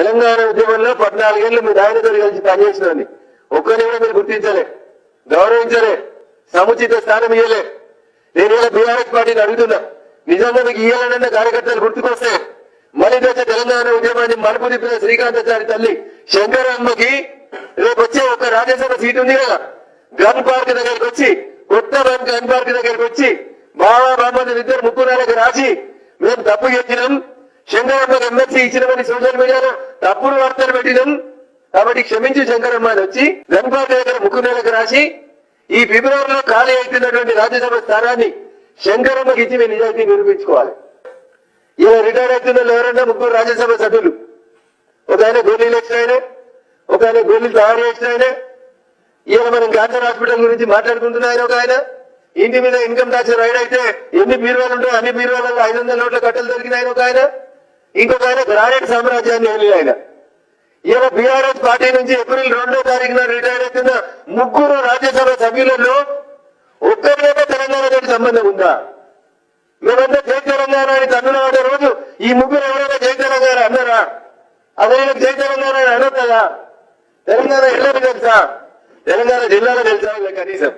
తెలంగాణ ఉద్యమంలో పద్నాలుగేళ్ళు మీ నాయనతో కలిసి పనిచేసినని ఒక్కరిని కూడా మీరు గుర్తించలే గౌరవించలే సముచిత స్థానం ఇయ్యలే. నేను ఇలా బీఆర్ఎస్ పార్టీని అడుగుతున్నా. నిజంగా మీకు ఇయ్యాలన్న కార్యకర్తలు గుర్తుకొస్తే మళ్ళీ వచ్చే తెలంగాణ ఉద్యమాన్ని మలుపు తిప్పిన శ్రీకాంతాచారి తల్లి శంకరమ్మకి రేపు వచ్చే ఒక రాజ్యసభ సీట్ ఉంది కదా. గన్ పార్క్ దగ్గరికి వచ్చి కొత్త గన్ పార్క్ దగ్గరికి వచ్చి బాబా బాబా ఇద్దరు ముగ్గురాలకు రాసి మేము తప్పు చేసినాం. శంకరమ్మ ఎమ్మెల్సీ ఇచ్చినమని సోషల్ మీడియాలో తప్పుడు వార్తలు పెట్టినాం కాబట్టి క్షమించి శంకరమ్మ అని వచ్చి గన్ దగ్గర ముక్కునేలకు నెలకు రాసి ఈ ఫిబ్రవరిలో ఖాళీ అవుతున్నటువంటి రాజ్యసభ స్థానాన్ని శంకరమ్మకి ఇచ్చి మీ నిజాయితీ నిరూపించుకోవాలి. ఇలా రిటైర్ అవుతున్న ఎవరన్నా ముగ్గురు రాజ్యసభ సభ్యులు ఒక ఆయన గోళీలు వేసిన ఆయన ఒక ఆయన గోళీలు తయారు చేసిన ఆయన మనం క్యాన్సర్ హాస్పిటల్ గురించి మాట్లాడుకుంటున్న ఆయన ఒక ఆయన ఇంటి మీద ఇన్కమ్ ట్యాక్స్ రైడ్ అయితే ఎన్ని బీరువాలు ఉంటాయో అన్ని బీరువాలలో ఐదు వందల నోట్ల కట్టలు దొరికినాయన ఒక ఆయన ఇంకొక ఆయన గ్రానైట్ సామ్రాజ్యాన్ని వెళ్ళిన ఆయన. ఈయన బీఆర్ఎస్ పార్టీ నుంచి ఏప్రిల్ రెండో తారీఖున రిటైర్ అవుతున్న ముగ్గురు రాజ్యసభ సభ్యులలో ఒక్కరికైనా తెలంగాణ సంబంధం ఉందా? మేమంతా జై తెలంగాణ అని తమిళనాడు రోజు ఈ ముగ్గురు ఎవరైనా జై తెలంగాణ అన్నారా? అదే జై తెలంగాణ అని అనొద్దా? తెలంగాణ ఎల్లరు తెలుసా? తెలంగాణ జిల్లాలో తెలుసా కనీసం?